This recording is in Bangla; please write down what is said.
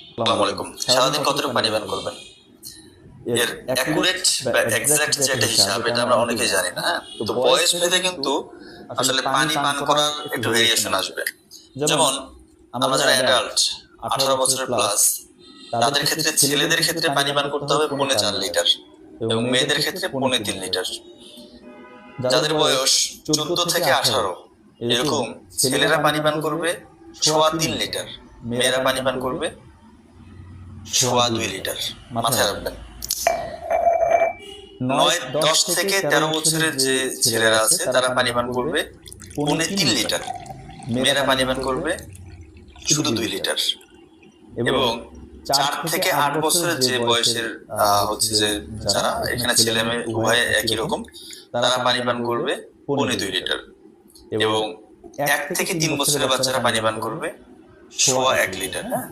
আসসালামু আলাইকুম। সারাদিন কতটুকু পানি পান করবেন? এর অ্যাকুরেট বা এক্সাক্ট যে একটা হিসাব এটা আমরা অনেকেই জানি না? তো বয়স ভেদে কিন্তু আসলে পানি পান করার একটু ভেরিয়েশন আসবে। যেমন আমরা যারা অ্যাডাল্ট আঠারো বছরের প্লাস তাদের ক্ষেত্রে ছেলেদের ক্ষেত্রে পানি পান করতে হবে পৌনে চার লিটার এবং মেয়েদের ক্ষেত্রে পৌনে তিন লিটার। যাদের বয়স চোদ্দ থেকে আঠারো এরকম ছেলেরা পানি পান করবে সোয়া তিন লিটার। মেয়েরা পানি পান করবে সোয়া দুই লিটার মাথায় রাখবেন। নয় দশ থেকে তেরো বছরের যে ছেলেরা আছে তারা পানি পান করবে পৌনে তিন লিটার। মেয়েরা পানি পান করবে শুধু দুই লিটার। এবং চার থেকে আট বছরের যে বয়সের হচ্ছে যে যারা এখানে ছেলে মেয়ে উভয় একই রকম তারা পানি পান করবে পৌনে দুই লিটার। এবং এক থেকে তিন বছরের বাচ্চারা পানি পান করবে সোয়া এক লিটার হ্যাঁ?